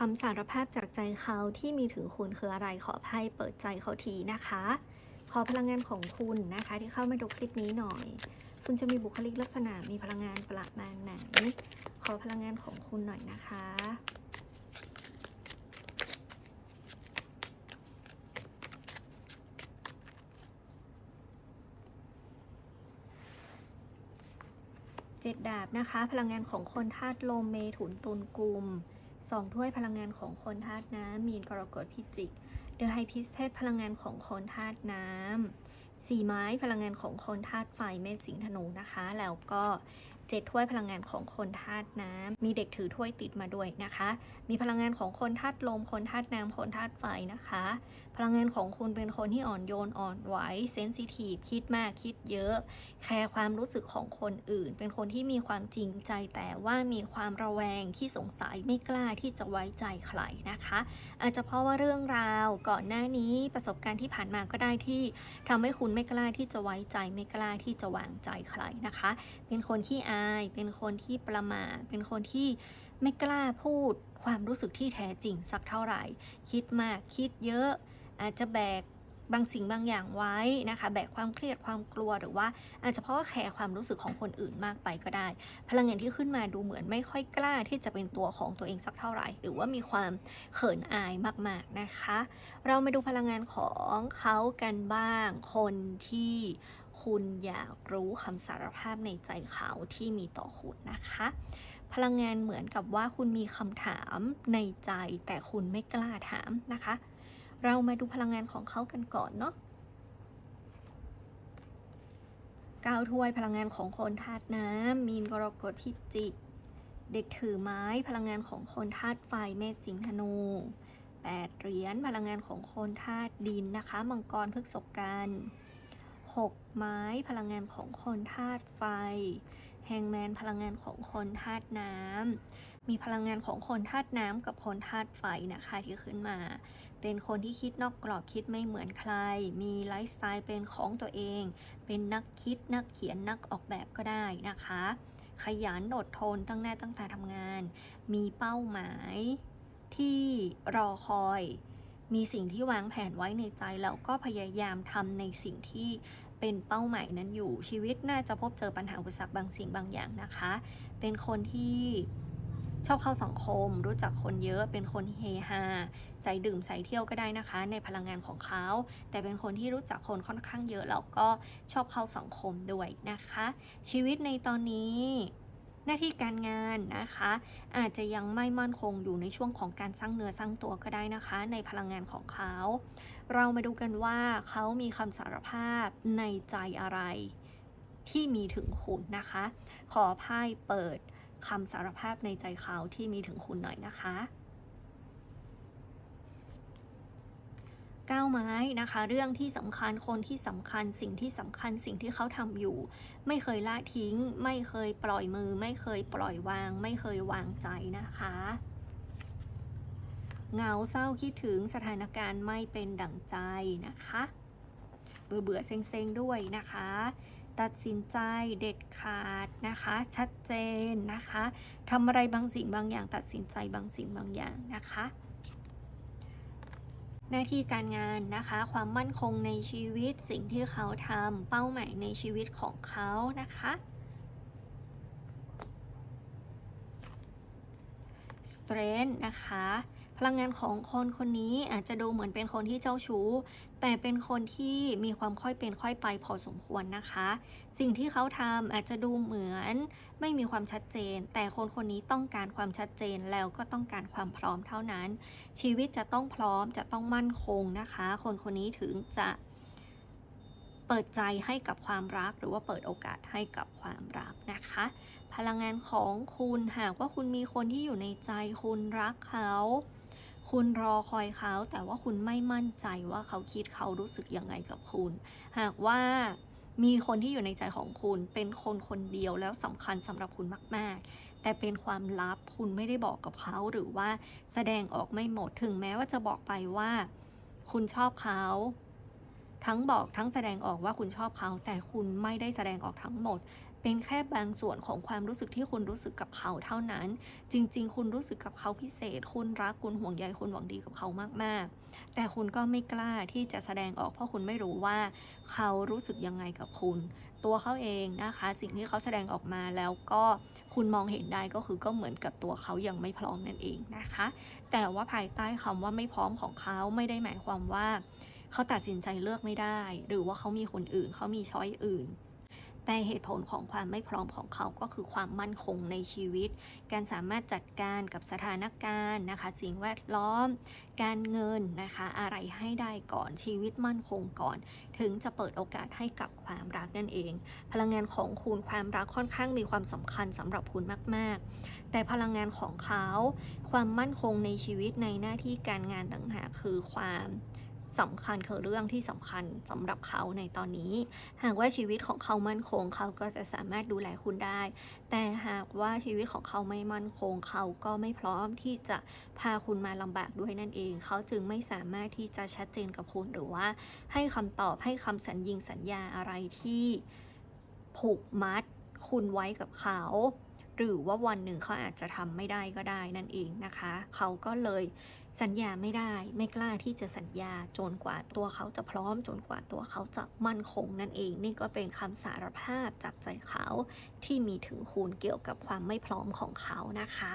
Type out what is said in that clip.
คำสารภาพจากใจเขาที่มีถึงคุณคืออะไรขออภัยเปิดใจเขาทีนะคะ ขอพลังงานของคุณนะคะ ที่เข้ามาดูคลิปนี้หน่อย คุณจะมีบุคลิกลักษณะมีพลังงานประมาณไหน ขอพลังงานของคุณหน่อยนะคะเจ็ดดาบนะคะ พลังงานของคนธาตุลมเมถุนตุลกุม สองถ้วยพลังงานของคนธาตุน้ำมีนกรกฎพิจิกเดือไฮพิสเทสพลังงานของคนธาตุน้ำสี่ไม้พลังงานของคนธาตุไฟเมษสิงห์ธนูนะคะ แล้วก็ เจ็ดถ้วยพลังงานของคนธาตุน้ำมีเด็กถือถ้วยติดมาด้วยนะคะ มีพลังงานของคนธาตุลม คนธาตุน้ำคนธาตุไฟนะคะ พลังงานของคุณเป็นคนที่อ่อนโยนอ่อนไหวเซนซิทีฟคิดมากคิดเยอะ แคร์ความรู้สึกของคนอื่น เป็นคนที่มีความจริงใจแต่ว่ามีความระแวงที่สงสัยไม่กล้าที่จะไว้ใจใครนะคะ อาจจะเพราะว่าเรื่องราวก่อนหน้านี้ประสบการณ์ที่ผ่านมาก็ได้ที่ทำให้คุณไม่กล้าที่จะไว้ใจไม่กล้าที่จะวางใจใครนะคะ เป็นคนที่อาย เป็นคนที่ประมาทเป็นคนที่ไม่กล้าพูดความรู้สึกที่แท้จริงสักเท่าไหร่ คิดมากคิดเยอะ อาจจะแบกบางสิ่งบางอย่างไว้นะคะ แบกความเครียดความกลัวหรือว่าอาจจะเพราะว่าแคร์ความรู้สึกของคนอื่นมากไปก็ได้ พลังงานที่ขึ้นมาดูเหมือนไม่ค่อยกล้าที่จะเป็นตัวของตัวเองสักเท่าไหร่ หรือว่ามีความเขินอายมากๆนะคะ เรามาดูพลังงานของเขากันบ้างคนที่ คุณอยากรู้คำสารภาพในใจเขาที่มีต่อคุณนะคะ พลังงานเหมือนกับว่าคุณมีคำถามในใจแต่คุณไม่กล้าถามนะคะ เรามาดูพลังงานของเขากันก่อนเนาะก้าวถ้วยพลังงานของคนธาตุน้ำมีนกรกฎพิจิกเด็กถือไม้พลังงานของคนธาตุไฟเมษสิงธนูแปดเหรียญพลังงานของคนธาตุดินนะคะ มังกรพฤกษกัน หกไม้พลังงานของคนธาตุไฟ แฮงแมนพลังงานของคนธาตุน้ำ มีพลังงานของคนธาตุน้ำกับคนธาตุไฟนะคะที่ขึ้นมา เป็นคนที่คิดนอกกรอบคิดไม่เหมือนใคร มีไลฟ์สไตล์เป็นของตัวเอง เป็นนักคิดนักเขียนนักออกแบบก็ได้นะคะ ขยันอดทนตั้งแน่ตั้งต่ทำงาน มีเป้าหมายที่รอคอยมีสิ่งที่วางแผนไว้ในใจแล้วก็พยายามทำในสิ่งที่ เป็นเป้าหมายนั้นอยู่ ชีวิตน่าจะพบเจอปัญหาอุปสรรคบางสิ่งบางอย่างนะคะ เป็นคนที่ชอบเข้าสังคม รู้จักคนเยอะ เป็นคนเฮฮาใส่ดื่มใส่เที่ยวก็ได้นะคะ ในพลังงานของเขา แต่เป็นคนที่รู้จักคนค่อนข้างเยอะแล้วก็ชอบเข้าสังคมด้วยนะคะ ชีวิตในตอนนี้ หน้าที่การงานนะคะ อาจจะยังไม่มั่นคงอยู่ในช่วงของการสร้างเนื้อสร้างตัวก็ได้นะคะ ในพลังงานของเขา เรามาดูกันว่าเขามีคำสารภาพในใจอะไร ที่มีถึงคุณนะคะ ขอไพ่เปิดคำสารภาพในใจเขาที่มีถึงคุณหน่อยนะคะ ก้าไม้นะคะ เรื่องที่สำคัญคนที่สำคัญสิ่งที่สำคัญสิ่งที่เขาทำอยู่ ไม่เคยละทิ้ง ไม่เคยปล่อยมือ ไม่เคยปล่อยวาง ไม่เคยวางใจนะคะเงาเศร้าคิดถึงสถานการณ์ไม่เป็นดั่งใจนะคะ เบื่อเบื่อเซ็งเซ็งๆด้วยนะคะ ตัดสินใจเด็ดขาดนะคะ ชัดเจนนะคะทำอะไรบางสิ่งบางอย่าง ตัดสินใจบางสิ่งบางอย่างนะคะ หน้าที่การงานนะคะ ความมั่นคงในชีวิตสิ่งที่เขาทำเป้าหมายในชีวิตของเขานะคะ strength นะคะ พลังงานของคนคนนี้อาจจะดูเหมือนเป็นคนที่เจ้าชู้ แต่เป็นคนที่มีความค่อยเป็นค่อยไปพอสมควรนะคะ สิ่งที่เขาทำอาจจะดูเหมือนไม่มีความชัดเจน แต่คนคนนี้ต้องการความชัดเจนแล้วก็ต้องการความพร้อมเท่านั้น ชีวิตจะต้องพร้อมจะต้องมั่นคงนะคะ คนคนนี้ถึงจะเปิดใจให้กับความรักหรือว่าเปิดโอกาสให้กับความรักนะคะ พลังงานของคุณหากว่าคุณมีคนที่อยู่ในใจคุณรักเขา คุณรอคอยเขาแต่ว่าคุณไม่มั่นใจว่าเขาคิดเขารู้สึกยังไงกับคุณ หากว่ามีคนที่อยู่ในใจของคุณเป็นคนคนเดียวแล้วสำคัญสำหรับคุณมาก ๆ แต่เป็นความลับคุณไม่ได้บอกกับเขาหรือว่าแสดงออกไม่หมดถึงแม้ว่าจะบอกไปว่า คุณชอบเขาทั้งบอกทั้งแสดงออกว่าคุณชอบเขา แต่คุณไม่ได้แสดงออกทั้งหมด เป็นแค่บางส่วนของความรู้สึกที่คุณรู้สึกกับเขาเท่านั้น จริง ๆ คุณรู้สึกกับเขาพิเศษ คุณรักคุณห่วงใยคุณหวังดีกับเขามากๆ แต่คุณก็ไม่กล้าที่จะแสดงออกเพราะคุณไม่รู้ว่า เขารู้สึกยังไงกับคุณ ตัวเขาเองนะคะ สิ่งที่เขาแสดงออกมาแล้วก็คุณมองเห็นได้ก็คือก็เหมือนกับตัวเขายังไม่พร้อมนั่นเองนะคะ แต่ว่าภายใต้คำว่าไม่พร้อมของเขาไม่ได้หมายความว่า เขาตัดสินใจเลือกไม่ได้ หรือว่าเขามีคนอื่นเขามีช้อยอื่น แต่เหตุผลของความไม่พร้อมของเขาก็คือความมั่นคงในชีวิต การสามารถจัดการกับสถานการณ์นะคะสิ่งแวดล้อม การเงินนะคะ อะไรให้ได้ก่อนชีวิตมั่นคงก่อน ถึงจะเปิดโอกาสให้กับความรักนั่นเอง พลังงานของคุณความรักค่อนข้างมีความสำคัญสำหรับคุณมาก ๆ แต่พลังงานของเขา ความมั่นคงในชีวิตในหน้าที่การงานต่างหากคือความ สำคัญคือเรื่องที่สำคัญสำหรับเขาในตอนนี้ หากว่าชีวิตของเขามั่นคง เขาก็จะสามารถดูแลคุณได้ แต่หากว่าชีวิตของเขาไม่มั่นคง เขาก็ไม่พร้อมที่จะพาคุณมาลำบากด้วยนั่นเอง เขาจึงไม่สามารถที่จะชัดเจนกับคุณหรือว่า ให้คำตอบให้คำสัญญิงสัญญาอะไรที่ผูกมัดคุณไว้กับเขา หรือว่าวันหนึ่งเขาอาจจะทำไม่ได้ก็ได้นั่นเองนะคะ เขาก็เลยสัญญาไม่ได้ ไม่กล้าที่จะสัญญาจนกว่าตัวเขาจะพร้อม จนกว่าตัวเขาจะมั่นคงนั่นเอง นี่ก็เป็นคำสารภาพจากใจเขาที่มีถึงคุณเกี่ยวกับความไม่พร้อมของเขานะคะ